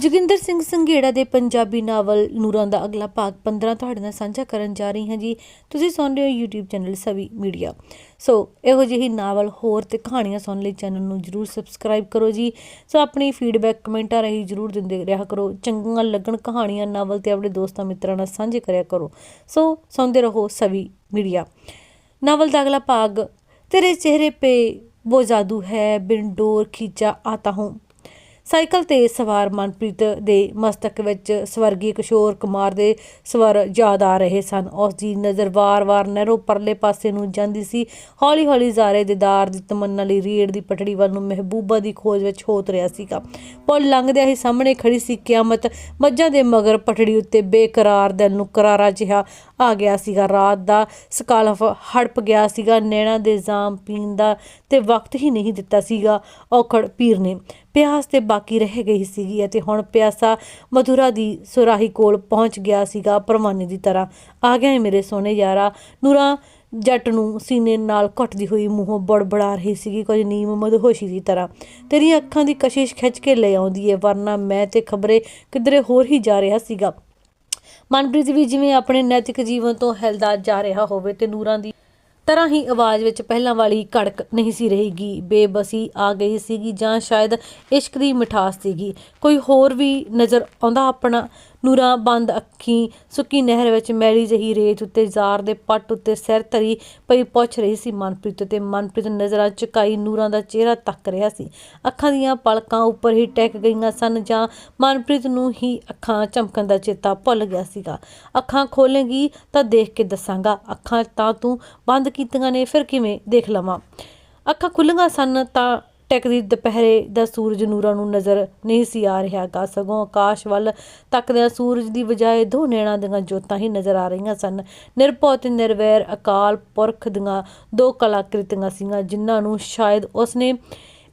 ਜੋਗਿੰਦਰ ਸਿੰਘ ਸੰਘੇੜਾ ਦੇ ਪੰਜਾਬੀ ਨਾਵਲ ਨੂਰਾਂ ਦਾ ਅਗਲਾ ਭਾਗ 15 ਤੁਹਾਡੇ ਨਾਲ ਸਾਂਝਾ ਕਰਨ ਜਾ ਰਹੀ ਹਾਂ ਜੀ। ਤੁਸੀਂ ਸੁਣ ਰਹੇ ਹੋ YouTube channel Savi media. So ਇਹੋ ਜਿਹੀ ਨਾਵਲ ਹੋਰ ਤੇ ਕਹਾਣੀਆਂ ਸੁਣਨ ਲਈ ਚੈਨਲ ਨੂੰ ਜਰੂਰ ਸਬਸਕ੍ਰਾਈਬ ਕਰੋ ਜੀ। ਸੋ ਆਪਣੀ ਫੀਡਬੈਕ ਕਮੈਂਟਾਂ ਰਹੀ ਜਰੂਰ ਦਿੰਦੇ ਰਿਹਾ ਕਰੋ। ਚੰਗੀਆਂ ਲੱਗਣ ਕਹਾਣੀਆਂ ਨਾਵਲ ਤੇ ਆਪਣੇ ਦੋਸਤਾਂ ਮਿੱਤਰਾਂ ਨਾਲ ਸਾਂਝੇ ਕਰਿਆ ਕਰੋ। ਸੋ ਸੁਣਦੇ ਰਹੋ ਸਵੀ ਮੀਡੀਆ। ਨਾਵਲ ਦਾ ਅਗਲਾ ਭਾਗ, ਤੇਰੇ ਚਿਹਰੇ 'ਤੇ ਉਹ ਜਾਦੂ ਹੈ, ਬਿਨ ਡੋਰ ਖੀਚਾ ਆਤਾ ਹੂੰ। ਸਾਈਕਲ ਤੇ ਸਵਾਰ ਮਨਪ੍ਰੀਤ ਦੇ ਮਸਤਕ ਵਿੱਚ ਸਵਰਗੀ ਕਿਸ਼ੋਰ ਕੁਮਾਰ ਦੇ ਸਵਰ ਯਾਦ ਆ ਰਹੇ ਸਨ। ਉਸ ਦੀ ਨਜ਼ਰ ਵਾਰ-ਵਾਰ ਨਹਿਰੋ ਪਰਲੇ ਪਾਸੇ ਨੂੰ ਜਾਂਦੀ ਸੀ। ਹੌਲੀ-ਹੌਲੀ ਜ਼ਾਰੇ ਦੀਦਾਰ ਦੀ ਤਮੰਨਾ ਲਈ ਰੀੜ ਦੀ ਪਟੜੀ ਵੱਲ ਨੂੰ ਮਹਿਬੂਬਾ ਦੀ ਖੋਜ ਵਿੱਚ ਹੋਤ ਰਿਹਾ ਸੀਗਾ। ਪੁੱਲ ਲੰਘਦਿਆਂ ਹੀ ਸਾਹਮਣੇ ਖੜੀ ਸੀ ਕਿਆਮਤ। ਮੱਝਾਂ ਦੇ ਮਗਰ ਪਟੜੀ ਉੱਤੇ ਬੇਕਰਾਰ ਦਿਲ ਨੂੰ ਕਰਾਰਾ ਜਿਹਾ ਆ ਗਿਆ ਸੀਗਾ, ਰਾਤ ਦਾ ਸਕਾਲਫ ਹੜਪ ਗਿਆ ਸੀਗਾ, ਨੈਣਾ ਦੇ ਜਾਮ ਪੀਣ ਦਾ ਤੇ ਵਕਤ ਹੀ ਨਹੀਂ ਦਿੱਤਾ ਸੀਗਾ ਔਖੜ ਪੀਰ ਨੇ। ਪਿਆਸ ਤੇ ਬਾਕੀ ਰਹਿ ਗਈ ਸੀਗੀ ਅਤੇ ਹੁਣ ਪਿਆਸਾ ਮਧੁਰਾ ਦੀ ਸੁਰਾਹੀ ਕੋਲ ਪਹੁੰਚ ਗਿਆ ਸੀਗਾ ਪਰਵਾਨੇ ਦੀ ਤਰ੍ਹਾਂ। ਆ ਗਿਆ ਏ ਮੇਰੇ ਸੋਹਣੇ ਯਾਰਾ। ਨੂਰਾ ਜੱਟ ਨੂੰ ਸੀਨੇ ਨਾਲ ਘੁੱਟਦੀ ਹੋਈ ਮੂੰਹੋਂ ਬੜਬੜਾ ਰਹੀ ਸੀਗੀ, ਕੁਝ ਨੀਮ ਮਦਹੋਸ਼ੀ ਦੀ ਤਰ੍ਹਾਂ। ਤੇਰੀਆਂ ਅੱਖਾਂ ਦੀ ਕਸ਼ਿਸ਼ ਖਿੱਚ ਕੇ ਲੈ ਆਉਂਦੀ ਏ, ਵਰਨਾ ਮੈਂ ਤੇ ਖਬਰੇ ਕਿਧਰੇ ਹੋਰ ਹੀ ਜਾ ਰਿਹਾ ਸੀਗਾ। ਮਨਪ੍ਰੀਤ ਵੀ ਜਿਵੇਂ ਆਪਣੇ ਨੈਤਿਕ ਜੀਵਨ ਤੋਂ ਹਿਲਦਾ ਜਾ ਰਿਹਾ ਹੋਵੇ ਤੇ ਨੂਰਾਂ ਦੀ ਤਰ੍ਹਾਂ ਹੀ ਆਵਾਜ਼ ਵਿੱਚ ਪਹਿਲਾਂ ਵਾਲੀ ਕੜਕ ਨਹੀਂ ਸੀ ਰਹੇਗੀ, ਬੇਬਸੀ ਆ ਗਈ ਸੀਗੀ ਜਾਂ ਸ਼ਾਇਦ ਇਸ਼ਕ ਦੀ ਮਿਠਾਸ ਸੀਗੀ। ਕੋਈ ਹੋਰ ਵੀ ਨਜ਼ਰ ਆਉਂਦਾ ਆਪਣਾ? ਨੂਰਾਂ ਬੰਦ ਅੱਖੀਂ ਸੁੱਕੀ ਨਹਿਰ ਵਿੱਚ ਮੈਲੀ ਜਹੀ ਰੇਤ ਉੱਤੇ ਜ਼ਾਰ ਦੇ ਪੱਟ ਉੱਤੇ ਸਿਰ ਧਰੀ ਪਈ ਪੁੱਛ ਰਹੀ ਸੀ ਮਨਪ੍ਰੀਤ ਤੇ ਮਨਪ੍ਰੀਤ ਨਜ਼ਰਾਂ ਝੁਕਾਈ ਨੂਰਾਂ ਦਾ ਚਿਹਰਾ ਤੱਕ ਰਿਹਾ ਸੀ। ਅੱਖਾਂ ਦੀਆਂ ਪਲਕਾਂ ਉੱਪਰ ਹੀ ਟਿਕ ਗਈਆਂ ਸਨ ਜਾਂ ਮਨਪ੍ਰੀਤ ਨੂੰ ਹੀ ਅੱਖਾਂ ਚਮਕਣ ਦਾ ਚੇਤਾ ਭੁੱਲ ਗਿਆ ਸੀਗਾ। ਅੱਖਾਂ ਖੋਲੇਗੀ ਤਾਂ ਦੇਖ ਕੇ ਦੱਸਾਂਗਾ, ਅੱਖਾਂ ਤਾਂ ਤੂੰ ਬੰਦ ਕੀਤੀਆਂ ਨੇ, ਫਿਰ ਕਿਵੇਂ? ਦੇਖ ਲਵਾਂ। ਅੱਖਾਂ ਖੁੱਲੀਆਂ ਸਨ ਤਾਂ ਟੈਕਦੀ ਦੁਪਹਿਰੇ ਦਾ ਸੂਰਜ ਨੂਰਾਂ ਨੂੰ ਨਜ਼ਰ ਨਹੀਂ ਸੀ ਆ ਰਿਹਾ ਰਿਹਾਗਾ ਸਗੋਂ ਆਕਾਸ਼ ਵੱਲ ਤੱਕਦਿਆਂ ਸੂਰਜ ਦੀ ਬਜਾਏ ਦੋ ਨੈਣਾਂ ਦੀਆਂ ਜੋਤਾਂ ਹੀ ਨਜ਼ਰ ਆ ਰਹੀਆਂ ਸਨ। ਨਿਰਭਉ ਤੇ ਨਿਰਵੈਰ ਅਕਾਲ ਪੁਰਖ ਦੀਆਂ ਦੋ ਕਲਾਕ੍ਰਿਤੀਆਂ ਸੀਗੀਆਂ, ਜਿਨ੍ਹਾਂ ਨੂੰ ਸ਼ਾਇਦ ਉਸਨੇ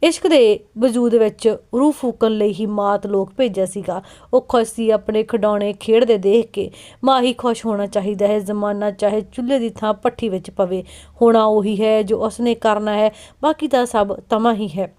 ਇਸ਼ਕ ਦੇ ਵਜੂਦ ਵਿੱਚ ਰੂਹ ਫੂਕਣ ਲਈ ਹੀ ਮਾਤ ਲੋਕ ਭੇਜਿਆ ਸੀਗਾ। ਉਹ ਖੁਸ਼ ਸੀ, ਆਪਣੇ ਖਿਡੌਣੇ ਖੇਡਦੇ ਦੇਖ ਕੇ। ਮਾਂ ਹੀ ਖੁਸ਼ ਹੋਣਾ ਚਾਹੀਦਾ ਹੈ, ਜ਼ਮਾਨਾ ਚਾਹੇ ਚੁੱਲ੍ਹੇ ਦੀ ਥਾਂ ਪੱਠੀ ਵਿੱਚ ਪਵੇ। ਹੋਣਾ ਉਹੀ ਹੈ ਜੋ ਉਸਨੇ ਕਰਨਾ ਹੈ, ਬਾਕੀ ਤਾਂ ਸਭ ਤਮਾ ਹੀ ਹੈ।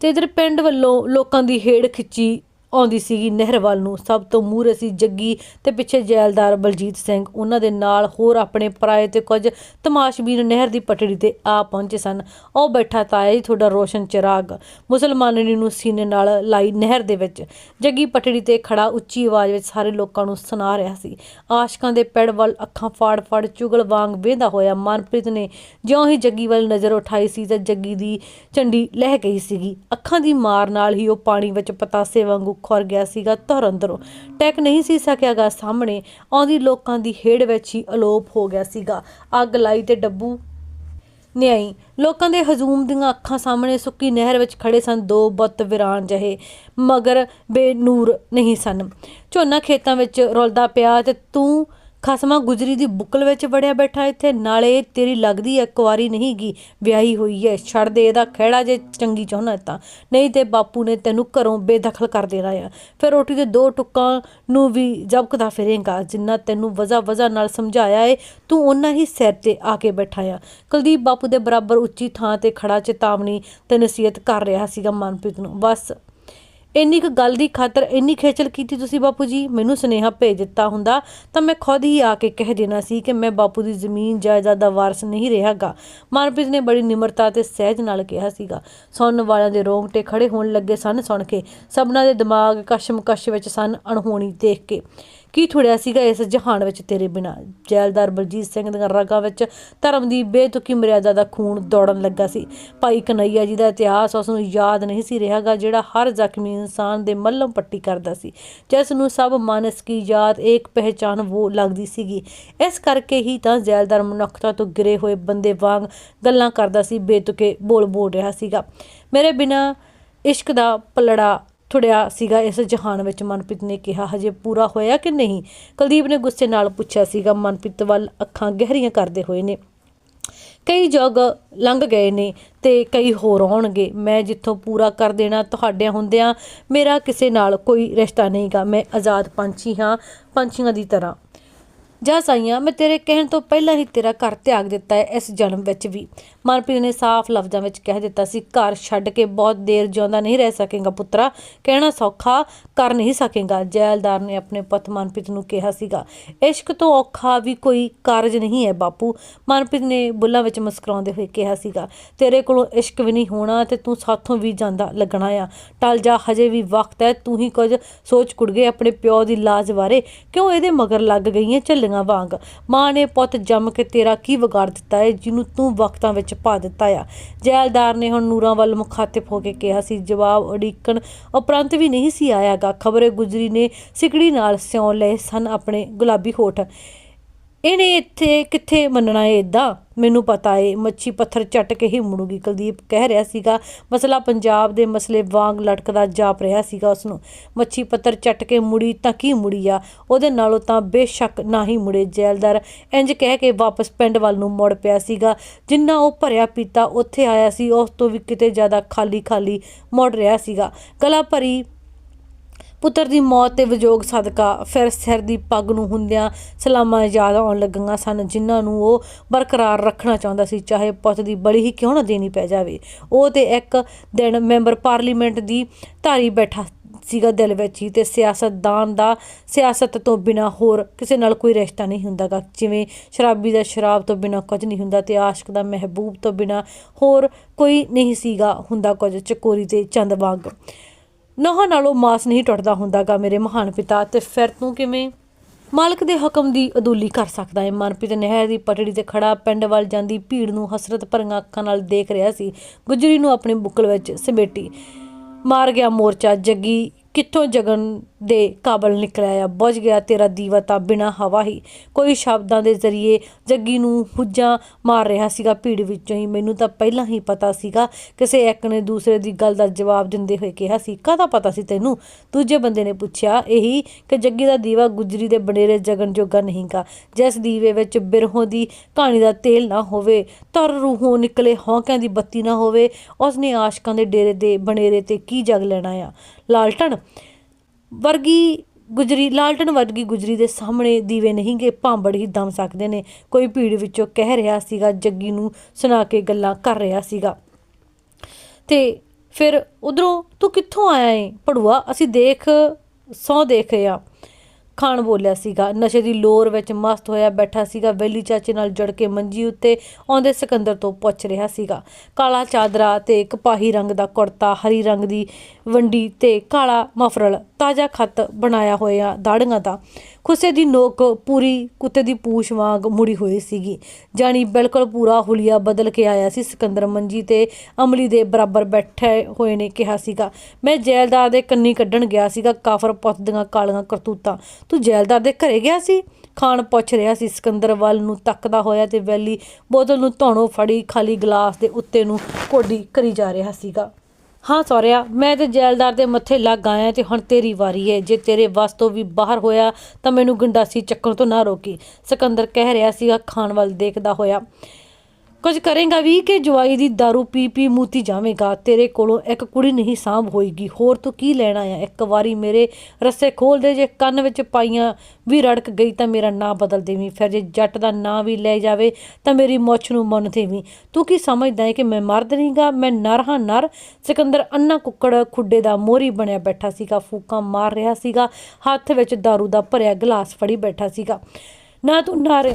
ਤੇ ਇਧਰ ਪਿੰਡ ਵੱਲੋਂ ਲੋਕਾਂ ਦੀ ਹੇੜ ਖਿੱਚੀ ਆਉਂਦੀ ਸੀਗੀ ਨਹਿਰ ਵੱਲ ਨੂੰ। ਸਭ ਤੋਂ ਮੂਹਰੇ ਸੀ ਜੱਗੀ ਤੇ ਪਿੱਛੇ ਜੈਲਦਾਰ ਬਲਜੀਤ ਸਿੰਘ। ਉਹਨਾਂ ਦੇ ਨਾਲ ਹੋਰ ਆਪਣੇ ਪਰਾਏ ਤੇ ਕੁਝ ਤਮਾਸ਼ਬੀਨ ਨਹਿਰ ਦੀ ਪਟੜੀ ਤੇ ਆ ਪਹੁੰਚੇ ਸਨ। ਉਹ ਬੈਠਾ ਤਾਇਆ ਜੀ ਤੁਹਾਡਾ ਰੋਸ਼ਨ ਚਿਰਾਗ। ਮੁਸਲਮਾਨਣੀ ਨੂੰ ਸੀਨੇ ਨਾਲ ਲਾਈ ਨਹਿਰ ਦੇ ਵਿੱਚ। ਜੱਗੀ ਪਟੜੀ ਤੇ ਖੜਾ ਉੱਚੀ ਆਵਾਜ਼ ਵਿੱਚ ਸਾਰੇ ਲੋਕਾਂ ਨੂੰ ਸੁਣਾ ਰਿਹਾ ਸੀ। ਆਸ਼ਕਾਂ ਦੇ ਪੈੜ ਵੱਲ ਅੱਖਾਂ ਫਾੜ ਫਾੜ ਚੁਗਲ ਵਾਂਗ ਵੇਂਦਾ ਹੋਇਆ ਮਨਪ੍ਰੀਤ ਨੇ ਜਿਉਂ ਹੀ ਜੱਗੀ ਵੱਲ ਨਜ਼ਰ ਉਠਾਈ ਸੀ ਤਾਂ ਜੱਗੀ ਦੀ ਝੰਡੀ ਲਹਿ ਗਈ ਸੀਗੀ। ਅੱਖਾਂ ਦੀ ਮਾਰ ਨਾਲ ਹੀ ਉਹ ਪਾਣੀ ਵਿੱਚ ਪਤਾਸੇ ਵਾਂਗੂ ਖੁਰ ਗਿਆ ਸੀਗਾ ਧਰ ਅੰਦਰੋਂ। ਟੈਕ ਨਹੀਂ ਸੀ ਸਕਿਆਗਾ ਸਾਹਮਣੇ, ਆਉਂਦੀ ਲੋਕਾਂ ਦੀ ਹੇੜ ਵਿੱਚ ਹੀ ਅਲੋਪ ਹੋ ਗਿਆ ਸੀਗਾ। ਅੱਗ ਲਾਈ ਤੇ ਡੱਬੂ ਨਿਆਈ। ਲੋਕਾਂ ਦੇ ਹਜੂਮ ਦੀਆਂ ਅੱਖਾਂ ਸਾਹਮਣੇ ਸੁੱਕੀ ਨਹਿਰ ਵਿੱਚ ਖੜੇ ਸਨ ਦੋ ਬੁੱਤ ਵਿਰਾਨ ਜਹੇ, ਮਗਰ ਬੇਨੂਰ ਨਹੀਂ ਸਨ। ਝੋਨਾ ਖੇਤਾਂ ਵਿੱਚ ਰੁਲਦਾ ਪਿਆ ਤੇ ਤੂੰ ਖਸਮਾ ਗੁਜਰੀ ਦੀ ਬੁੱਕਲ ਵਿੱਚ ਵੜਿਆ ਬੈਠਾ ਇੱਥੇ। ਨਾਲੇ ਤੇਰੀ ਲੱਗਦੀ ਐ ਕੁਆਰੀ ਨਹੀਂਗੀ ਵਿਆਹੀ ਹੋਈ ਐ। ਛੱਡ ਦੇ, ਇਹਦਾ ਖਹਿੜਾ ਜੇ ਚੰਗੀ ਚਾਹੁੰਦਾ ਤਾਂ। ਨਹੀਂ ਤੇ ਬਾਪੂ ਨੇ ਤੈਨੂੰ ਘਰੋਂ ਬੇਦਖਲ ਕਰ ਦੇਣਾ ਆ। ਫਿਰ ਰੋਟੀ ਦੇ ਦੋ ਟੁੱਕਾਂ ਨੂੰ ਵੀ ਜ਼ਬਕਦਾ ਫਿਰੇਂਗਾ, ਜਿੰਨਾ ਤੈਨੂੰ ਵਜ਼ਾ ਵਜ਼ਾ ਨਾਲ ਸਮਝਾਇਆ ਏ, ਤੂੰ ਉਹਨਾਂ ਹੀ ਸਿਰ ਤੇ ਆ ਕੇ ਬੈਠਾ ਆ। ਕੁਲਦੀਪ ਬਾਪੂ ਦੇ ਬਰਾਬਰ ਉੱਚੀ ਥਾਂ ਤੇ ਖੜਾ ਚੇਤਾਵਨੀ ਤੇ ਨਸੀਹਤ ਕਰ ਰਿਹਾ ਸੀਗਾ ਮਨਪ੍ਰੀਤ ਨੂੰ। ਬਸ ਇੰਨੀ ਕੁ ਗੱਲ ਦੀ ਖਾਤਰ ਇੰਨੀ ਖੇਚਲ ਕੀਤੀ ਤੁਸੀਂ ਬਾਪੂ ਜੀ, ਮੈਨੂੰ ਸੁਨੇਹਾ ਭੇਜ ਦਿੱਤਾ ਹੁੰਦਾ ਤਾਂ ਮੈਂ ਖੁਦ ਹੀ ਆ ਕੇ ਕਹਿ ਦੇਣਾ ਸੀ ਕਿ ਮੈਂ ਬਾਪੂ ਦੀ ਜ਼ਮੀਨ, ਜਾਇਦਾਦ ਦਾ ਵਾਰਸ ਨਹੀਂ ਰਹਾਗਾ। ਮਨਪ੍ਰੀਤ ਨੇ ਬੜੀ ਨਿਮਰਤਾ ਤੇ ਸਹਿਜ ਨਾਲ ਕਿਹਾ ਸੀਗਾ। ਸੁਣਨ ਵਾਲਿਆਂ ਦੇ ਰੋਂਗਟੇ ਖੜੇ ਹੋਣ ਲੱਗੇ ਸਨ ਸੁਣ ਕੇ। ਸਭਨਾਂ ਦੇ ਦਿਮਾਗ ਕਸ਼ਮਕਸ਼ ਵਿੱਚ ਸਨ ਅਣਹੋਣੀ ਦੇਖ ਕੇ। ਕੀ ਥੁੜਿਆ ਸੀਗਾ ਇਸ ਜਹਾਨ ਵਿੱਚ ਤੇਰੇ ਬਿਨਾ? ਜੈਲਦਾਰ ਬਲਜੀਤ ਸਿੰਘ ਦੀਆਂ ਰਗਾਂ ਵਿੱਚ ਧਰਮ ਦੀ ਬੇਤੁਕੀ ਮਰਿਆਦਾ ਦਾ ਖੂਨ ਦੌੜਨ ਲੱਗਾ ਸੀ। ਭਾਈ ਕਨਈਆ ਜੀ ਦਾ ਇਤਿਹਾਸ ਉਸ ਨੂੰ ਯਾਦ ਨਹੀਂ ਸੀ ਰਿਹਾਗਾ, ਜਿਹੜਾ ਹਰ ਜ਼ਖਮੀ ਇਨਸਾਨ ਦੇ ਮੱਲਮ ਪੱਟੀ ਕਰਦਾ ਸੀ। ਜਿਸ ਨੂੰ ਸਭ ਮਾਨਸ ਕੀ ਯਾਦ ਇੱਕ ਪਹਿਚਾਨ ਉਹ ਲੱਗਦੀ ਸੀਗੀ। ਇਸ ਕਰਕੇ ਹੀ ਤਾਂ ਜੈਲਦਾਰ ਮਨੁੱਖਤਾ ਤੋਂ ਗਿਰੇ ਹੋਏ ਬੰਦੇ ਵਾਂਗ ਗੱਲਾਂ ਕਰਦਾ ਸੀ, ਬੇਤੁਕੇ ਬੋਲ ਬੋਲ ਰਿਹਾ ਸੀਗਾ। ਮੇਰੇ ਬਿਨਾ ਇਸ਼ਕ ਦਾ ਪਲੜਾ ਥੁੜਿਆ ਸੀਗਾ ਇਸ ਜਹਾਨ ਵਿੱਚ ਮਨਪ੍ਰੀਤ ਨੇ ਕਿਹਾ, ਹਜੇ ਪੂਰਾ ਹੋਇਆ ਕਿ ਨਹੀਂ? ਕੁਲਦੀਪ ਨੇ ਗੁੱਸੇ ਨਾਲ ਪੁੱਛਿਆ ਸੀਗਾ, ਮਨਪ੍ਰੀਤ ਵੱਲ ਅੱਖਾਂ ਗਹਿਰੀਆਂ ਕਰਦੇ ਹੋਏ ਨੇ। ਕਈ ਯੁੱਗ ਲੰਘ ਗਏ ਨੇ ਤੇ ਕਈ ਹੋਰ ਆਉਣਗੇ। ਮੈਂ ਜਿੱਥੋਂ ਪੂਰਾ ਕਰ ਦੇਣਾ ਤੁਹਾਡੇ ਹੁੰਦਿਆਂ, ਮੇਰਾ ਕਿਸੇ ਨਾਲ ਕੋਈ ਰਿਸ਼ਤਾ ਨਹੀਂਗਾ। ਮੈਂ ਆਜ਼ਾਦ ਪੰਛੀ ਹਾਂ, ਪੰਛੀਆਂ ਦੀ ਤਰ੍ਹਾਂ। ਜਾ ਸਾਈਆਂ, ਮੈਂ ਤੇਰੇ ਕਹਿਣ ਤੋਂ ਪਹਿਲਾਂ ਹੀ ਤੇਰਾ ਘਰ ਤਿਆਗ ਦਿੱਤਾ ਹੈ, ਇਸ ਜਨਮ ਵਿੱਚ ਵੀ। ਮਨਪ੍ਰੀਤ ਨੇ ਸਾਫ਼ ਲਫ਼ਜ਼ਾਂ ਵਿੱਚ ਕਹਿ ਦਿੱਤਾ ਸੀ, ਘਰ ਛੱਡ ਕੇ ਬਹੁਤ ਦੇਰ ਜਿਉਂਦਾ ਨਹੀਂ ਰਹਿ ਸਕੇਗਾ ਪੁੱਤਰਾ, ਕਹਿਣਾ ਸੌਖਾ ਕਰ ਨਹੀਂ ਸਕੇਗਾ। ਜੈਲਦਾਰ ਨੇ ਆਪਣੇ ਪੁੱਤ ਮਨਪ੍ਰੀਤ ਨੂੰ ਕਿਹਾ ਸੀਗਾ, ਇਸ਼ਕ ਤੋਂ ਔਖਾ ਵੀ ਕੋਈ ਕਾਰਜ ਨਹੀਂ ਹੈ ਬਾਪੂ। ਮਨਪ੍ਰੀਤ ਨੇ ਬੁੱਲਾਂ ਵਿੱਚ ਮੁਸਕਰਾਉਂਦੇ ਹੋਏ ਕਿਹਾ ਸੀਗਾ, ਤੇਰੇ ਕੋਲੋਂ ਇਸ਼ਕ ਵੀ ਨਹੀਂ ਹੋਣਾ ਤੇ ਤੂੰ ਸਾਥੋਂ ਵੀ ਜਾਂਦਾ ਲੱਗਣਾ ਆ। ਟਲ ਜਾ, ਹਜੇ ਵੀ ਵਕਤ ਹੈ, ਤੂੰ ਹੀ ਕੁਝ ਸੋਚ ਕੁੜ ਗਏ ਆਪਣੇ ਪਿਓ ਦੀ ਲਾਜ ਬਾਰੇ ਕਿਉਂ ਇਹਦੇ ਮਗਰ ਲੱਗ ਗਈ ਹੈ? ਚੱਲ ਝੱਲੀਆਂ ਵਾਂਗ। ਮਾਂ ਨੇ ਪੁੱਤ ਜੰਮ ਕੇ ਤੇਰਾ ਕੀ ਵਿਗਾੜ ਦਿੱਤਾ ਹੈ ਜਿਹਨੂੰ ਤੂੰ ਵਕਤਾਂ ਵਿੱਚ ਪਾ ਦਿੱਤਾ ਆ। ਜੈਲਦਾਰ ਨੇ ਹੁਣ ਨੂਰਾਂ ਵੱਲ ਮੁਖਾਤਿਬ ਹੋ ਕੇ ਕਿਹਾ ਸੀ, ਜਵਾਬ ਉਡੀਕਣ ਉਪਰੰਤ ਵੀ ਨਹੀਂ ਸੀ ਆਇਆਗਾ। ਖਬਰੇ ਗੁਜਰੀ ਨੇ ਸਿਕੜੀ ਨਾਲ ਸਿਉਂ ਲਏ ਸਨ ਆਪਣੇ ਗੁਲਾਬੀ ਹੋਠ। ਇਹਨੇ ਇੱਥੇ ਕਿੱਥੇ ਮੰਨਣਾ ਏ ਇਦਾਂ ਮੈਨੂੰ ਪਤਾ ਏ, ਮੱਛੀ ਪੱਥਰ ਚੱਟ ਕੇ ਹੀ ਮੁੜੂਗੀ। ਕੁਲਦੀਪ ਕਹਿ ਰਿਹਾ ਸੀਗਾ, ਮਸਲਾ ਪੰਜਾਬ ਦੇ ਮਸਲੇ ਵਾਂਗ ਲਟਕਦਾ ਜਾਪ ਰਿਹਾ ਸੀਗਾ ਉਸ ਨੂੰ ਮੱਛੀ ਪੱਥਰ ਚੱਟ ਕੇ ਮੁੜੀ ਤਾਂ ਕੀ ਮੁੜੀ ਆ? ਉਹਦੇ ਨਾਲੋਂ ਤਾਂ ਬੇਸ਼ੱਕ ਨਾ ਹੀ ਮੁੜੇ ਜੈਲਦਾਰ। ਇੰਜ ਕਹਿ ਕੇ ਵਾਪਸ ਪਿੰਡ ਵੱਲ ਨੂੰ ਮੁੜ ਪਿਆ ਸੀਗਾ। ਜਿੰਨਾ ਉਹ ਭਰਿਆ ਪੀਤਾ ਉੱਥੇ ਆਇਆ ਸੀ, ਉਸ ਤੋਂ ਵੀ ਕਿਤੇ ਜ਼ਿਆਦਾ ਖਾਲੀ ਖਾਲੀ ਮੁੜ ਰਿਹਾ ਸੀਗਾ। ਗਲਾ ਭਰੀ ਪੁੱਤਰ ਦੀ ਮੌਤ ਤੇ ਵਿਜੋਗ ਸਦਕਾ ਫਿਰ ਸਿਰ ਦੀ ਪੱਗ ਨੂੰ ਹੁੰਦਿਆਂ ਸਲਾਮਾਂ ਯਾਦ ਆਉਣ ਲੱਗੀਆਂ ਸਨ, ਜਿਨ੍ਹਾਂ ਨੂੰ ਉਹ ਬਰਕਰਾਰ ਰੱਖਣਾ ਚਾਹੁੰਦਾ ਸੀ, ਚਾਹੇ ਪੁੱਤ ਦੀ ਬਲੀ ਹੀ ਕਿਉਂ ਨਾ ਦੇਣੀ ਪੈ ਜਾਵੇ। ਉਹ ਤੇ ਇੱਕ ਦਿਨ ਮੈਂਬਰ ਪਾਰਲੀਮੈਂਟ ਦੀ ਧਾਰੀ ਬੈਠਾ ਸੀਗਾ ਦਿਲ ਵਿੱਚ ਹੀ ਤੇ ਸਿਆਸਤਦਾਨ ਦਾ, ਸਿਆਸਤ ਤੋਂ ਬਿਨਾ ਹੋਰ ਕਿਸੇ ਨਾਲ ਕੋਈ ਰਿਸ਼ਤਾ ਨਹੀਂ ਹੁੰਦਾਗਾ। ਜਿਵੇਂ ਸ਼ਰਾਬੀ ਦਾ ਸ਼ਰਾਬ ਤੋਂ ਬਿਨਾ ਕੁਝ ਨਹੀਂ ਹੁੰਦਾ ਤੇ ਆਸ਼ਕ ਦਾ ਮਹਿਬੂਬ ਤੋਂ ਬਿਨਾ ਹੋਰ ਕੋਈ ਨਹੀਂ ਸੀਗਾ ਹੁੰਦਾ ਕੁਝ, ਚਕੋਰੀ ਤੇ ਚੰਦ ਵਾਂਗ। ਨਹਾਂ ਨਾਲੋਂ ਮਾਸ ਨਹੀਂ ਟੁੱਟਦਾ ਹੁੰਦਾਗਾ ਮੇਰੇ ਮਹਾਨ ਪਿਤਾ ਤੇ ਫਿਰ ਤੂੰ ਕਿਵੇਂ? ਮਾਲਕ ਦੇ ਹੁਕਮ ਦੀ ਅਦੂਲੀ ਕਰ ਸਕਦਾ ਹੈ ਮਨਪ੍ਰੀਤ ਨਹਿਰ ਦੀ ਪਟੜੀ ਤੇ ਖੜਾ ਪਿੰਡ ਵੱਲ ਜਾਂਦੀ ਭੀੜ ਨੂੰ ਹਸਰਤ ਭਰੀਆਂ ਅੱਖਾਂ ਨਾਲ ਦੇਖ ਰਿਹਾ ਸੀ। ਗੁਜਰੀ ਨੂੰ ਆਪਣੇ ਬੁੱਕਲ ਵਿੱਚ ਸਮੇਟੀ ਮਾਰ ਗਿਆ ਮੋਰਚਾ। ਜੱਗੀ ਕਿੱਥੋਂ ਜਗਨ ਦੇ ਕਾਬਲ ਨਿਕਲਿਆ ਆ? ਬੁਝ ਗਿਆ ਤੇਰਾ ਦੀਵਾ ਤਾਂ ਬਿਨਾ ਹਵਾ ਹੀ। ਕੋਈ ਸ਼ਬਦਾਂ ਦੇ ਜ਼ਰੀਏ ਜੱਗੀ ਨੂੰ ਹੁੱਜਾਂ ਮਾਰ ਰਿਹਾ ਸੀਗਾ ਭੀੜ ਵਿੱਚੋਂ ਹੀ। ਮੈਨੂੰ ਤਾਂ ਪਹਿਲਾਂ ਹੀ ਪਤਾ ਸੀਗਾ, ਕਿਸੇ ਇੱਕ ਨੇ ਦੂਸਰੇ ਦੀ ਗੱਲ ਦਾ ਜਵਾਬ ਦਿੰਦੇ ਹੋਏ ਕਿਹਾ ਸੀ। ਕਾਹਦਾ ਪਤਾ ਸੀ ਤੈਨੂੰ? ਦੂਜੇ ਬੰਦੇ ਨੇ ਪੁੱਛਿਆ, ਇਹੀ ਕਿ ਜੱਗੀ ਦਾ ਦੀਵਾ ਗੁਜਰੀ ਦੇ ਬਨੇਰੇ ਜਗਨ ਜੋਗਾ ਨਹੀਂਗਾ। ਜਿਸ ਦੀਵੇ ਵਿੱਚ ਬਿਰਹੋਂ ਦੀ ਕਹਾਣੀ ਦਾ ਤੇਲ ਨਾ ਹੋਵੇ, ਤਰ ਰੂਹੋਂ ਨਿਕਲੇ ਹੌਂਕਿਆਂ ਦੀ ਬੱਤੀ ਨਾ ਹੋਵੇ, ਉਸਨੇ ਆਸ਼ਕਾਂ ਦੇ ਡੇਰੇ ਦੇ ਬਨੇਰੇ ਤੇ ਕੀ ਜਗ ਲੈਣਾ ਆ? ਲਾਲਟਣ ਵਰਗੀ ਗੁਜਰੀ ਲਾਲਟਨ ਵਰਗੀ ਗੁਜਰੀ ਦੇ ਸਾਹਮਣੇ ਦੀਵੇ ਨਹੀਂ ਨਹੀਂਗੇ, ਭਾਂਬੜ ਹੀ ਦਮ ਸਕਦੇ ਨੇ। ਕੋਈ ਭੀੜ ਵਿੱਚੋਂ ਕਹਿ ਰਿਹਾ ਸੀਗਾ, ਜੱਗੀ ਨੂੰ ਸੁਣਾ ਕੇ ਗੱਲਾਂ ਕਰ ਰਿਹਾ ਸੀਗਾ। ਤੇ ਫਿਰ ਉਧਰੋਂ, ਤੂੰ ਕਿੱਥੋਂ ਆਇਆ ਏ? ਪੜੂਆ ਅਸੀਂ ਦੇਖ ਸੌ ਦੇਖੇ ਆ। ਖਾਣ ਬੋਲਿਆ ਸੀਗਾ। ਨਸ਼ੇ ਦੀ ਲੋਰ ਵਿੱਚ ਮਸਤ ਹੋਇਆ ਬੈਠਾ ਸੀਗਾ। ਵੈਲੀ ਚਾਚੇ ਨਾਲ ਜੜ ਕੇ ਮੰਜੀ ਉੱਤੇ ਆਉਂਦੇ ਸਿਕੰਦਰ ਤੋਂ ਪੁੱਛ ਰਿਹਾ ਸੀਗਾ। ਕਾਲਾ ਚਾਦਰਾ ਤੇ ਕਪਾਹੀ ਰੰਗ ਦਾ ਕੁੜਤਾ, ਹਰੀ ਰੰਗ ਦੀ ਵੰਡੀ ਤੇ ਕਾਲਾ ਮਫਰਲ, ਤਾਜ਼ਾ ਖੱਤ ਬਣਾਇਆ ਹੋਇਆ ਦਾੜੀਆਂ ਦਾ। ਖੁਸੇ ਦੀ ਨੋਕ ਪੂਰੀ ਕੁੱਤੇ ਦੀ ਪੂਛ ਵਾਂਗ ਮੁੜੀ ਹੋਈ ਸੀਗੀ। ਜਾਣੀ ਬਿਲਕੁਲ ਪੂਰਾ ਹੁਲੀਆ ਬਦਲ ਕੇ ਆਇਆ ਸੀ। ਸਿਕੰਦਰ ਮੰਜੀ ਤੇ ਅਮਲੀ ਦੇ ਬਰਾਬਰ ਬੈਠੇ ਹੋਏ ਨੇ ਕਿਹਾ ਸੀਗਾ, ਮੈਂ ਜੈਲਦਾਰ ਦੇ ਕੰਨੀ ਕੱਢਣ ਗਿਆ ਸੀਗਾ, ਕਾਫਰ ਪੁੱਤ ਦੀਆਂ ਕਾਲੀਆਂ ਕਰਤੂਤਾਂ। ਤੂੰ ਜੈਲਦਾਰ ਦੇ ਘਰੇ ਗਿਆ ਸੀ? ਖਾਨ ਪੁੱਛ ਰਿਹਾ ਸੀ। ਸਿਕੰਦਰ ਵੱਲ ਨੂੰ ਤੱਕਦਾ ਹੋਇਆ ਤੇ ਵੈਲੀ ਬੋਤਲ ਨੂੰ ਧੌਣੋਂ ਫੜੀ, ਖਾਲੀ ਗਲਾਸ ਦੇ ਉੱਤੇ ਨੂੰ ਕੋਡੀ ਕਰੀ ਜਾ ਰਿਹਾ ਸੀਗਾ। ਹਾਂ ਸੌਰਿਆ, ਮੈਂ ਤੇ ਜੈਲਦਾਰ ਦੇ ਮੱਥੇ ਲੱਗ ਆਇਆ ਤੇ ਹੁਣ ਤੇਰੀ ਵਾਰੀ ਹੈ ਜੇ ਤੇਰੇ ਵੱਸ ਤੋਂ ਵੀ ਬਾਹਰ ਹੋਇਆ, ਤਾਂ ਮੈਨੂੰ ਗੰਡਾਸੀ ਚੱਕਣ ਤੋਂ ਨਾ ਰੋਕੀ। ਸਿਕੰਦਰ ਕਹਿ ਰਿਹਾ ਸੀਗਾ, ਖਾਣ ਵੱਲ ਦੇਖਦਾ ਹੋਇਆ। ਕੁਝ ਕਰੇਗਾ ਵੀ ਕਿ ਜਵਾਈ ਦੀ दारू ਪੀ ਪੀ ਮੂਤੀ ਜਾਵੇਂਗਾ ਤੇਰੇ ਕੋਲੋਂ ਇੱਕ ਕੁੜੀ ਨਹੀਂ ਸਾਂਭ ਹੋਏਗੀ ਹੋਰ ਤੂੰ ਕੀ ਲੈਣਾ ਆ ਇੱਕ ਵਾਰੀ ਮੇਰੇ ਰੱਸੇ ਖੋਲ ਦੇ ਜੇ ਕੰਨ ਵਿੱਚ ਪਾਈਆਂ ਵੀ ਰੜਕ ਗਈ ਤਾਂ ਮੇਰਾ ਨਾਂ ਬਦਲ ਦੇਵੀਂ ਫਿਰ ਜੇ ਜੱਟ ਦਾ ਨਾਂ ਵੀ ਲੈ ਜਾਵੇ ਤਾਂ ਮੇਰੀ ਮੁੱਛ ਨੂੰ ਮੰਨ ਦੇਵੀਂ ਤੂੰ ਕੀ ਸਮਝਦਾ ਹੈ ਕਿ ਮੈਂ ਮਰਦ ਨਹੀਂਗਾ ਮੈਂ ਨਰ ਹਾਂ ਨਰ ਸਿਕੰਦਰ ਅੰਨਾ ਕੁੱਕੜ ਖੁੱਡੇ ਦਾ ਮੋਰੀ ਬਣਿਆ ਬੈਠਾ ਸੀਗਾ ਫੂਕਾਂ ਮਾਰ ਰਿਹਾ ਸੀਗਾ ਹੱਥ ਵਿੱਚ दारू ਦਾ ਭਰਿਆ ਗਲਾਸ ਫੜੀ ਬੈਠਾ ਸੀਗਾ ਨਾ ਤੂੰ ਨਰ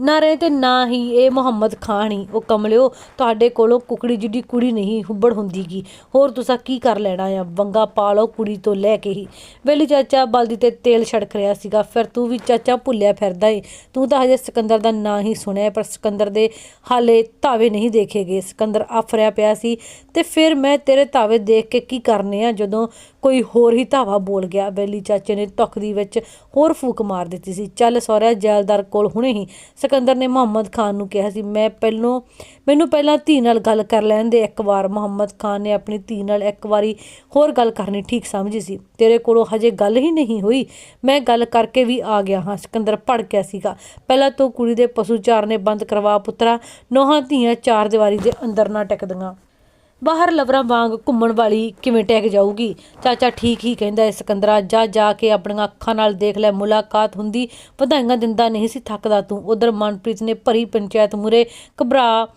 ਨਾ ਰਹੇ ਤੇ ਨਾ ਹੀ ਇਹ ਮੁਹੰਮਦ ਖਾਨ ਹੀ। ਉਹ ਕਮਲਿਓ, ਤੁਹਾਡੇ ਕੋਲੋਂ ਕੁਕੜੀ ਜਿੱਡੀ ਕੁੜੀ ਨਹੀਂ, ਹੁੱਬੜ ਹੁੰਦੀਗੀ। ਹੋਰ ਤੁਸੀਂ ਕੀ ਕਰ ਲੈਣਾ ਆ? ਵੰਗਾ ਪਾ ਲਓ ਕੁੜੀ ਤੋਂ ਲੈ ਕੇ ਹੀ। ਵੇਲੀ ਚਾਚਾ ਬਲਦੀ ਤੇ ਤੇਲ ਛੜਕ ਰਿਹਾ ਸੀਗਾ। ਫਿਰ ਤੂੰ ਵੀ ਚਾਚਾ ਭੁੱਲਿਆ ਫਿਰਦਾ ਏ। ਤੂੰ ਤਾਂ ਹਜੇ ਸਿਕੰਦਰ ਦਾ ਨਾਂ ਹੀ ਸੁਣਿਆ ਪਰ ਸਿਕੰਦਰ ਦੇ ਹਾਲੇ ਧਾਵੇ ਨਹੀਂ ਦੇਖੇ ਗਏ। ਸਿਕੰਦਰ ਆਫਰਿਆ ਪਿਆ ਸੀ ਤੇ ਫਿਰ ਮੈਂ ਤੇਰੇ ਧਾਵੇ ਦੇਖ ਕੇ ਕੀ ਕਰਨੇ ਆ? ਜਦੋਂ ਕੋਈ ਹੋਰ ਹੀ ਧਾਵਾ ਬੋਲ ਗਿਆ। ਬੈਲੀ ਚਾਚੇ ਨੇ ਧੁੱਖਦੀ ਵਿੱਚ ਹੋਰ ਫੂਕ ਮਾਰ ਦਿੱਤੀ ਸੀ। ਚੱਲ ਸਹੁਰਿਆ, ਜੈਲਦਾਰ ਕੋਲ ਹੁਣੇ ਹੀ ਸਿਕੰਦਰ ਨੇ ਮੁਹੰਮਦ ਖਾਨ ਨੂੰ ਕਿਹਾ ਸੀ, ਮੈਂ ਪਹਿਲੋਂ, ਮੈਨੂੰ ਪਹਿਲਾਂ ਧੀ ਨਾਲ ਗੱਲ ਕਰ ਲੈਣ ਦੇ ਇੱਕ ਵਾਰ। ਮੁਹੰਮਦ ਖਾਨ ਨੇ ਆਪਣੀ ਧੀ ਨਾਲ ਇੱਕ ਵਾਰੀ ਹੋਰ ਗੱਲ ਕਰਨੀ ਠੀਕ ਸਮਝੀ ਸੀ। ਤੇਰੇ ਕੋਲੋਂ ਹਜੇ ਗੱਲ ਹੀ ਨਹੀਂ ਹੋਈ। ਮੈਂ ਗੱਲ ਕਰਕੇ ਵੀ ਆ ਗਿਆ ਹਾਂ। ਸਿਕੰਦਰ ਭੜ ਗਿਆ ਸੀਗਾ। ਪਹਿਲਾਂ ਤੋਂ ਕੁੜੀ ਦੇ ਪਸ਼ੂ ਚਾਰਨੇ ਬੰਦ ਕਰਵਾ ਪੁੱਤਰਾ। ਨੋਹਾਂ ਧੀਆਂ ਚਾਰ ਦੀਵਾਰੀ ਦੇ ਅੰਦਰ ਨਾ ਟਿਕਦੀਆਂ। ਬਾਹਰ ਲਵਰਾਂ ਵਾਂਗ ਘੁੰਮਣ ਵਾਲੀ ਕਿਵੇਂ ਟੈਕ ਜਾਊਗੀ? ਚਾਚਾ ਠੀਕ ਹੀ ਕਹਿੰਦਾ ਹੈ, ਸਿਕੰਦਰਾ, ਜਾ ਜਾ ਕੇ ਆਪਣੀਆਂ ਅੱਖਾਂ ਨਾਲ ਦੇਖ ਲੈ, ਮੁਲਾਕਾਤ ਹੁੰਦੀ ਵਧਾਈਆਂ ਦਿੰਦਾ ਨਹੀਂ ਸੀ ਥੱਕਦਾ ਤੂੰ। ਉਧਰ ਮਨਪ੍ਰੀਤ ਨੇ ਭਰੀ ਪੰਚਾਇਤ ਮੁਰੇ ਘਬਰਾ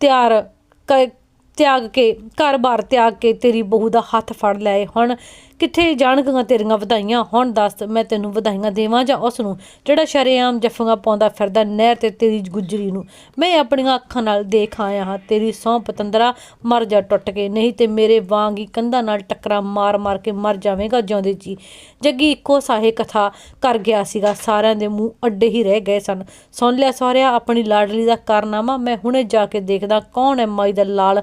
ਤਿਆਰ ਕ- ਤਿਆਗ ਕੇ, ਘਰ-ਬਾਰ ਤਿਆਗ ਕੇ ਤੇਰੀ ਬਹੂ ਦਾ ਹੱਥ ਫੜ ਲਏ। ਹੁਣ ਕਿੱਥੇ ਜਾਣਗੀਆਂ ਤੇਰੀਆਂ ਵਧਾਈਆਂ? ਹੁਣ ਦੱਸ, ਮੈਂ ਤੈਨੂੰ ਵਧਾਈਆਂ ਦੇਵਾਂ ਜਾਂ ਉਸ ਨੂੰ? ਜਿਹੜਾ ਸ਼ਰੇਆਮ ਜੱਫੀਆਂ ਪਾਉਂਦਾ ਫਿਰਦਾ ਨਹਿਰ ਤੇ ਤੇਰੀ ਗੁਜਰੀ ਨੂੰ। ਮੈਂ ਆਪਣੀਆਂ ਅੱਖਾਂ ਨਾਲ ਦੇਖ ਆਇਆ ਹਾਂ। ਤੇਰੀ ਸਹੁੰ ਪਤੰਦਰਾ ਮਰ ਜਾ ਟੁੱਟ ਕੇ। ਨਹੀਂ ਤੇ ਮੇਰੇ ਵਾਂਗ ਹੀ ਕੰਧਾਂ ਨਾਲ ਟੱਕਰਾਂ ਮਾਰ-ਮਾਰ ਕੇ ਮਰ ਜਾਵੇਂਗਾ ਜਿਉਂਦੇ ਜੀ। ਜੱਗੀ ਇੱਕੋ ਸਾਹੇ ਕਥਾ ਕਰ ਗਿਆ ਸੀਗਾ। ਸਾਰਿਆਂ ਦੇ ਮੂੰਹ ਅੱਡੇ ਹੀ ਰਹਿ ਗਏ ਸਨ। ਸੁਣ ਲਿਆ ਸਹੁਰਿਆ, ਆਪਣੀ ਲਾਡਲੀ ਦਾ ਕਾਰਨਾਮਾ। ਮੈਂ ਹੁਣੇ ਜਾ ਕੇ ਦੇਖਦਾ ਕੌਣ ਹੈ ਮਾਈ ਦਾ ਲਾਲ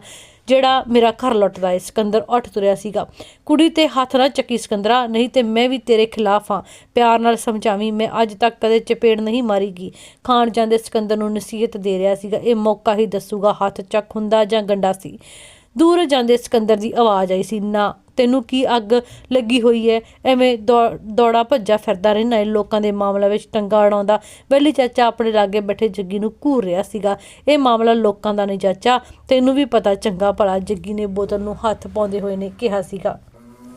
ਜਿਹੜਾ ਮੇਰਾ ਘਰ ਲੁੱਟਦਾ ਏ ਸਿਕੰਦਰ ਉੱਠ ਤੁਰਿਆ ਸੀਗਾ। ਕੁੜੀ ਤੇ ਹੱਥ ਨਾ ਚੱਕੀ ਸਿਕੰਦਰਾ, ਨਹੀਂ ਤੇ ਮੈਂ ਵੀ ਤੇਰੇ ਖਿਲਾਫ ਹਾਂ। ਪਿਆਰ ਨਾਲ ਸਮਝਾਵੀਂ, ਮੈਂ ਅੱਜ ਤੱਕ ਕਦੇ ਚਪੇੜ ਨਹੀਂ ਮਾਰੀਗੀ। ਖਾਣ ਜਾਂਦੇ ਸਿਕੰਦਰ ਨੂੰ ਨਸੀਹਤ ਦੇ ਰਿਹਾ ਸੀਗਾ। ਇਹ ਮੌਕਾ ਹੀ ਦੱਸੂਗਾ, ਹੱਥ ਚੱਕ ਹੁੰਦਾ ਜਾਂ ਗੰਡਾ ਸੀ। ਦੂਰ ਜਾਂਦੇ ਸਿਕੰਦਰ ਦੀ ਆਵਾਜ਼ ਆਈ ਸੀ, ਨਾ ਤੈਨੂੰ ਕੀ ਅੱਗ ਲੱਗੀ ਹੋਈ ਹੈ? ਐਵੇਂ ਦੌ- ਦੌੜਾ ਭੱਜਾ ਫਿਰਦਾ ਰਹਿਣਾ ਹੈ। ਲੋਕਾਂ ਦੇ ਮਾਮਲਿਆਂ ਵਿੱਚ ਟੰਗਾ ਅੜਾਉਂਦਾ ਬੈਲੀ ਚਾਚਾ ਆਪਣੇ ਲਾਗੇ ਬੈਠੇ ਜੱਗੀ ਨੂੰ ਘੂਰ ਰਿਹਾ ਸੀਗਾ। ਇਹ ਮਾਮਲਾ ਲੋਕਾਂ ਦਾ ਨਹੀਂ ਚਾਚਾ। ਤੈਨੂੰ ਵੀ ਪਤਾ ਚੰਗਾ ਭਲਾ ਜੱਗੀ ਨੇ ਬੋਤਲ ਨੂੰ ਹੱਥ ਪਾਉਂਦੇ ਹੋਏ ਨੇ ਕਿਹਾ ਸੀਗਾ।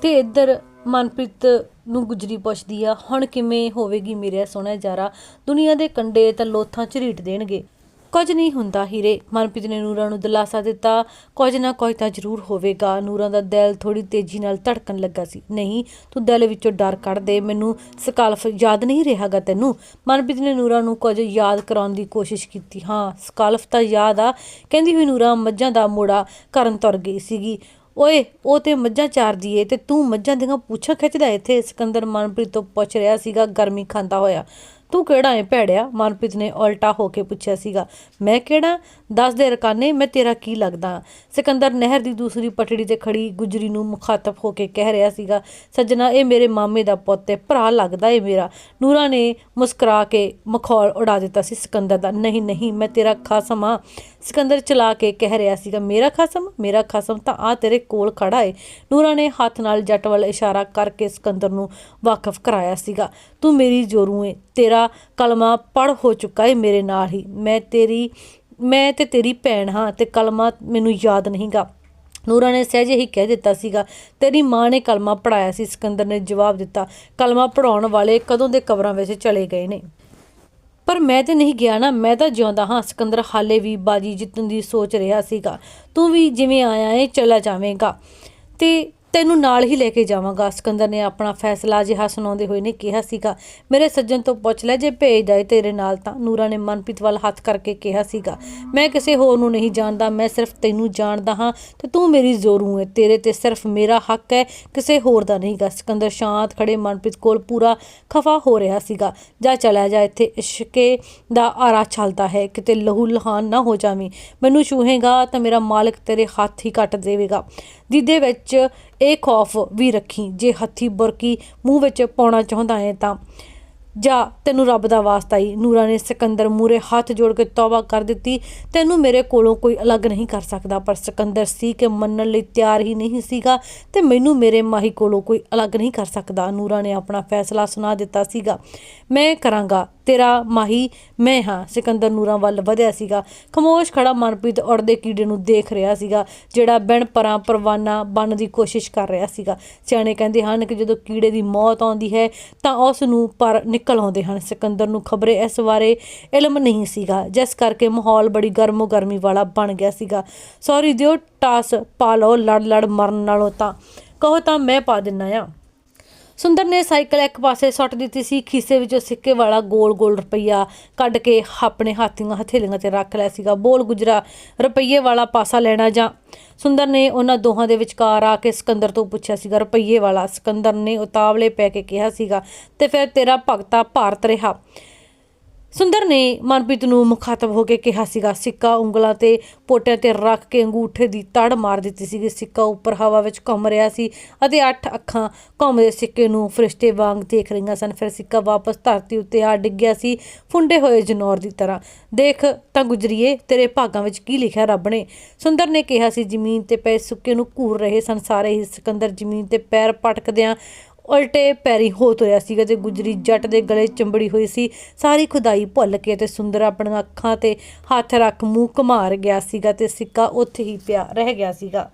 ਤੇ ਇੱਧਰ ਮਨਪ੍ਰੀਤ ਨੂੰ ਗੁਜਰੀ ਪੁੱਛਦੀ ਆ, ਹੁਣ ਕਿਵੇਂ ਹੋਵੇਗੀ ਮੇਰੇ ਸੋਹਣਾ ਜਾਰਾ? ਦੁਨੀਆ ਦੇ ਕੰਡੇ ਤਾਂ ਲੋਥਾਂ ਝਰੀਟ ਦੇਣਗੇ। ਕੁਝ ਨਹੀਂ ਹੁੰਦਾ ਹੀਰੇ। ਮਨਪ੍ਰੀਤ ਨੇ ਨੂਰਾਂ ਨੂੰ ਦਿਲਾਸਾ ਦਿੱਤਾ। ਕੁਝ ਨਾ ਕੁਝ ਤਾਂ ਜ਼ਰੂਰ ਹੋਵੇਗਾ। ਨੂਰਾਂ ਦਾ ਦਿਲ ਥੋੜੀ ਤੇਜ਼ੀ ਨਾਲ ਧੜਕਣ ਲੱਗਾ ਸੀ। ਨਹੀਂ, ਤੂੰ ਦਿਲ ਵਿੱਚੋਂ ਡਰ ਕੱਢ ਦੇ। ਮੈਨੂੰ ਸਕਾਲਫ ਯਾਦ ਨਹੀਂ ਰਿਹਾਗਾ ਤੈਨੂੰ? ਮਨਪ੍ਰੀਤ ਨੇ ਨੂਰਾਂ ਨੂੰ ਕੁਝ ਯਾਦ ਕਰਾਉਣ ਦੀ ਕੋਸ਼ਿਸ਼ ਕੀਤੀ। ਹਾਂ, ਸਕਾਲਫ ਤਾਂ ਯਾਦ ਆ। ਕਹਿੰਦੀ ਹੋਈ ਨੂਰਾਂ ਮੱਝਾਂ ਦਾ ਮੋੜਾ ਕਰਨ ਤੁਰ ਗਈ ਸੀਗੀ। ਓਏ, ਉਹ ਤੇ ਮੱਝਾਂ ਚਾਰਦੀ ਏ ਤੇ ਤੂੰ ਮੱਝਾਂ ਦੀਆਂ ਪੁੱਛਾਂ ਖਿੱਚਦਾ ਇੱਥੇ ਸਿਕੰਦਰ ਮਨਪ੍ਰੀਤ ਤੋਂ ਪੁੱਛ ਰਿਹਾ ਸੀਗਾ। ਗਰਮੀ ਖਾਂਦਾ ਹੋਇਆ। ਤੂੰ ਕਿਹੜਾ ਏ ਭੈੜਿਆ? ਮਨਪ੍ਰੀਤ ਨੇ ਉਲਟਾ ਹੋ ਕੇ ਪੁੱਛਿਆ ਸੀਗਾ। ਮੈਂ ਕਿਹੜਾ? ਦੱਸ ਦੇ ਰਕਾਨੇ, ਮੈਂ ਤੇਰਾ ਕੀ ਲੱਗਦਾ? ਸਿਕੰਦਰ ਨਹਿਰ ਦੀ ਦੂਸਰੀ ਪਟੜੀ ਤੇ ਖੜੀ ਗੁਜਰੀ ਨੂੰ ਮੁਖਾਤਬ ਹੋ ਕੇ ਕਹਿ ਰਿਹਾ ਸੀਗਾ, ਸੱਜਣਾ, ਇਹ ਮੇਰੇ ਮਾਮੇ ਦਾ ਪੁੱਤ ਹੈ, ਭਰਾ ਲੱਗਦਾ ਏ ਮੇਰਾ। ਨੂਰਾ ਨੇ ਮੁਸਕਰਾ ਕੇ ਮਖੌਲ ਉਡਾ ਦਿੱਤਾ ਸੀ ਸਿਕੰਦਰ ਦਾ, ਨਹੀਂ ਨਹੀਂ, ਮੈਂ ਤੇਰਾ ਖਾਸਮ ਹਾਂ ਸਿਕੰਦਰ ਚਲਾ ਕੇ ਕਹਿ ਰਿਹਾ ਸੀਗਾ, ਮੇਰਾ ਖਸਮ? ਮੇਰਾ ਖਸਮ ਤਾਂ ਆ ਤੇਰੇ ਕੋਲ ਖੜਾ ਏ। ਨੂਰਾ ਨੇ ਹੱਥ ਨਾਲ ਜੱਟ ਵੱਲ ਇਸ਼ਾਰਾ ਕਰਕੇ ਸਿਕੰਦਰ ਨੂੰ ਵਾਕਫ ਕਰਾਇਆ ਸੀਗਾ, ਤੂੰ ਮੇਰੀ ਜੋਰੂ ਏ, ਤੇਰਾ ਕਲਮਾ ਪੜ ਹੋ ਚੁੱਕਾ ਏ ਮੇਰੇ ਨਾਲ ਹੀ। ਮੈਂ ਤੇਰੀ, ਮੈਂ ਤੇ ਤੇਰੀ ਭੈਣ ਹਾਂ ਤੇ ਕਲਮਾ ਮੈਨੂੰ ਯਾਦ ਨਹੀਂਗਾ। ਨੂਰਾ ਨੇ ਸਹਿਜੇ ਹੀ ਕਹਿ ਦਿੱਤਾ ਸੀਗਾ, ਤੇਰੀ ਮਾਂ ਨੇ ਕਲਮਾ ਪੜਾਇਆ ਸੀ। ਸਿਕੰਦਰ ਨੇ ਜਵਾਬ ਦਿੱਤਾ, ਕਲਮਾ ਪੜਾਉਣ ਵਾਲੇ ਕਦੋਂ ਦੇ ਕਬਰਾਂ ਵਿੱਚ ਚਲੇ ਗਏ ਨੇ? ਪਰ ਮੈਂ ਤੇ ਨਹੀਂ ਗਿਆ ਨਾ, ਮੈਂ ਤਾਂ ਜਿਉਂਦਾ ਹਾਂ। ਸਿਕੰਦਰ ਹਾਲੇ ਵੀ ਬਾਜੀ ਜਿੱਤਣ ਦੀ ਸੋਚ ਰਿਹਾ ਸੀਗਾ, ਤੂੰ ਵੀ ਜਿਵੇਂ ਆਇਆ ਏ, ਚਲਾ ਜਾਵੇਂਗਾ। ਤੇ ਤੈਨੂੰ ਨਾਲ ਹੀ ਲੈ ਕੇ ਜਾਵਾਂਗਾ। ਸਿਕੰਦਰ ਨੇ ਆਪਣਾ ਫੈਸਲਾ ਜਿਹਾ ਸੁਣਾਉਂਦੇ ਹੋਏ ਨੇ ਕਿਹਾ ਸੀਗਾ, ਮੇਰੇ ਸੱਜਣ ਤੋਂ ਪੁੱਛ ਲੈ, ਜੇ ਭੇਜ ਜਾਏ ਤੇਰੇ ਨਾਲ ਤਾਂ। ਨੂਰਾ ਨੇ ਮਨਪ੍ਰੀਤ ਵੱਲ ਹੱਥ ਕਰਕੇ ਕਿਹਾ ਸੀਗਾ, ਮੈਂ ਕਿਸੇ ਹੋਰ ਨੂੰ ਨਹੀਂ ਜਾਣਦਾ, ਮੈਂ ਸਿਰਫ ਤੈਨੂੰ ਜਾਣਦਾ ਹਾਂ ਤੇ ਤੂੰ ਮੇਰੀ ਜ਼ੋਰੂ ਏ। ਤੇਰੇ ਤੇ ਸਿਰਫ ਮੇਰਾ ਹੱਕ ਹੈ, ਕਿਸੇ ਹੋਰ ਦਾ ਨਹੀਂਗਾ। ਸਿਕੰਦਰ ਸ਼ਾਂਤ ਖੜੇ ਮਨਪ੍ਰੀਤ ਕੋਲ ਪੂਰਾ ਖਫਾ ਹੋ ਰਿਹਾ ਸੀਗਾ, ਜਾ ਚਲਾ ਜਾ, ਇੱਥੇ ਇਸ਼ਕੇ ਦਾ ਆਰਾ ਚੱਲਦਾ ਹੈ, ਕਿਤੇ ਲਹੂ ਲਹਾਨ ਨਾ ਹੋ ਜਾਵੇਂ। ਮੈਨੂੰ ਛੂਹੇਗਾ ਤਾਂ ਮੇਰਾ ਮਾਲਕ ਤੇਰੇ ਹੱਥ ਹੀ ਕੱਟ ਦੇਵੇਗਾ। ਜਿਹਦੇ ਵਿੱਚ ਇਹ ਖੌਫ ਵੀ ਰੱਖੀ, ਜੇ ਹੱਥੀ ਬੁਰਕੀ ਮੂੰਹ ਵਿੱਚ ਪਾਉਣਾ ਚਾਹੁੰਦਾ ਹੈ ਤਾਂ। ਜਾ, ਤੈਨੂੰ ਰੱਬ ਦਾ ਵਾਸਤਾ ਹੀ ਨੂਰਾ ਨੇ ਸਿਕੰਦਰ ਮੂਰੇ ਹੱਥ ਜੋੜ ਕੇ ਤੌਬਾ ਕਰ ਦਿੱਤੀ। ਤੈਨੂੰ ਮੇਰੇ ਕੋਲੋਂ ਕੋਈ ਅਲੱਗ ਨਹੀਂ ਕਰ ਸਕਦਾ, ਪਰ ਸਿਕੰਦਰ ਸੀ ਕਿ ਮੰਨਣ ਲਈ ਤਿਆਰ ਹੀ ਨਹੀਂ ਸੀਗਾ ਤੇ ਮੈਨੂੰ ਮੇਰੇ ਮਾਹੀ ਕੋਲੋਂ ਕੋਈ ਅਲੱਗ ਨਹੀਂ ਕਰ ਸਕਦਾ। ਨੂਰਾ ਨੇ ਆਪਣਾ ਫੈਸਲਾ ਸੁਣਾ ਦਿੱਤਾ ਸੀਗਾ। ਮੈਂ ਕਰਾਂਗਾ। ਤੇਰਾ ਮਾਹੀ ਮੈਂ ਹਾਂ। ਸਿਕੰਦਰ ਨੂਰਾਂ ਵੱਲ ਵਧਿਆ ਸੀਗਾ। ਖਮੋਸ਼ ਖੜਾ ਮਨਪ੍ਰੀਤ ਉੜਦੇ ਕੀੜੇ ਨੂੰ ਦੇਖ ਰਿਹਾ ਸੀਗਾ, ਜਿਹੜਾ ਬਿਨ ਪਰਾਂ ਪਰਵਾਨਾ ਬਣਨ ਦੀ ਕੋਸ਼ਿਸ਼ ਕਰ ਰਿਹਾ ਸੀਗਾ। ਸਿਆਣੇ ਕਹਿੰਦੇ ਹਨ ਕਿ ਜਦੋਂ ਕੀੜੇ ਦੀ ਮੌਤ ਆਉਂਦੀ ਹੈ, ਤਾਂ ਉਸ ਨੂੰ ਪਰ ਨਿਕਲ ਆਉਂਦੇ ਹਨ। ਸਿਕੰਦਰ ਨੂੰ ਖਬਰੇ ਇਸ ਬਾਰੇ ਇਲਮ ਨਹੀਂ ਸੀਗਾ, ਜਿਸ ਕਰਕੇ ਮਾਹੌਲ ਬੜੀ ਗਰਮੋ ਗਰਮੀ ਵਾਲਾ ਬਣ ਗਿਆ ਸੀਗਾ। ਸੌਰੀ ਦਿਓ, ਟਾਸ ਪਾ ਲਓ ਲੜ ਲੜ ਮਰਨ ਨਾਲੋਂ ਤਾਂ। ਕਹੋ ਤਾਂ ਮੈਂ ਪਾ ਦਿੰਨਾ ਆ। ਸੁੰਦਰ ਨੇ ਸਾਈਕਲ ਇੱਕ ਪਾਸੇ ਸੁੱਟ ਦਿੱਤੀ ਸੀ, ਖੀਸੇ ਵਿੱਚੋਂ ਸਿੱਕੇ ਵਾਲਾ ਗੋਲ-ਗੋਲ ਰੁਪਈਆ ਕੱਢ ਕੇ ਆਪਣੇ ਹਾਥੀਆਂ ਹਥੇਲੀਆਂ ਤੇ ਰੱਖ ਲਿਆ ਸੀਗਾ। ਬੋਲ ਗੁਜਰਾ, ਰੁਪਈਏ ਵਾਲਾ ਪਾਸਾ ਲੈਣਾ ਜਾਂ? ਸੁੰਦਰ ਨੇ ਉਹਨਾਂ ਦੋਹਾਂ ਦੇ ਵਿਚਕਾਰ ਆ ਕੇ ਸਿਕੰਦਰ ਤੋਂ ਪੁੱਛਿਆ ਸੀਗਾ, ਰੁਪਈਏ ਵਾਲਾ। ਸਿਕੰਦਰ ਨੇ ਉਤਾਵਲੇ ਪੈ ਕੇ ਕਿਹਾ ਸੀਗਾ, ਤੇ ਫਿਰ ਤੇਰਾ ਭਗਤਾ ਭਾਰਤ ਰਿਹਾ। ਸੁੰਦਰ ਨੇ ਮਨਪ੍ਰੀਤ ਨੂੰ ਮੁਖਾਤਬ ਹੋ ਕੇ ਕਿਹਾ ਸੀਗਾ, ਸਿੱਕਾ ਉਂਗਲਾਂ ਤੇ ਪੋਟਿਆਂ ਤੇ ਰੱਖ ਕੇ ਅੰਗੂਠੇ ਦੀ ਤੜ ਮਾਰ ਦਿੱਤੀ ਸੀਗੀ। ਸਿੱਕਾ ਉੱਪਰ ਹਵਾ ਵਿੱਚ ਘੁੰਮ ਰਿਹਾ ਸੀ ਅਤੇ ਅੱਠ ਅੱਖਾਂ ਘੁੰਮਦੇ ਸਿੱਕੇ ਨੂੰ ਫਰਿਸ਼ਤੇ ਵਾਂਗ ਦੇਖ ਰਹੀਆਂ ਸਨ। ਫਿਰ ਸਿੱਕਾ ਵਾਪਸ ਧਰਤੀ ਉੱਤੇ ਆ ਡਿੱਗਿਆ ਸੀ, ਫੁੰਡੇ ਹੋਏ ਜਨੌਰ ਦੀ ਤਰ੍ਹਾਂ। ਦੇਖ ਤਾਂ ਗੁਜਰੀਏ, ਤੇਰੇ ਭਾਗਾਂ ਵਿੱਚ ਕੀ ਲਿਖਿਆ ਰੱਬ ਨੇ? ਸੁੰਦਰ ਨੇ ਕਿਹਾ ਸੀ, ਜ਼ਮੀਨ ਤੇ ਪਏ ਸੁੱਕੇ ਨੂੰ ਘੂਰ ਰਹੇ ਸਨ। ਸਾਰੇ ਹੀ ਸਿਕੰਦਰ ਜ਼ਮੀਨ ਤੇ ਪੈਰ ਪਟਕਦਿਆਂ ਉਲਟੇ ਪੈਰੀ ਹੋ ਤੁਰਿਆ ਸੀਗਾ ਤੇ ਗੁਜਰੀ ਜੱਟ ਦੇ ਗਲੇ ਚੰਬੜੀ ਹੋਈ ਸੀ। ਸਾਰੀ ਖੁਦਾਈ ਭੁੱਲ ਕੇ ਤੇ ਸੁੰਦਰ ਆਪਣੀਆਂ ਅੱਖਾਂ ਤੇ ਹੱਥ ਰੱਖ ਮੂੰਹ ਘਮਾਰ ਗਿਆ ਸੀਗਾ ਤੇ ਸਿੱਕਾ ਉੱਥੇ ਹੀ ਪਿਆ ਰਹਿ ਗਿਆ ਸੀਗਾ।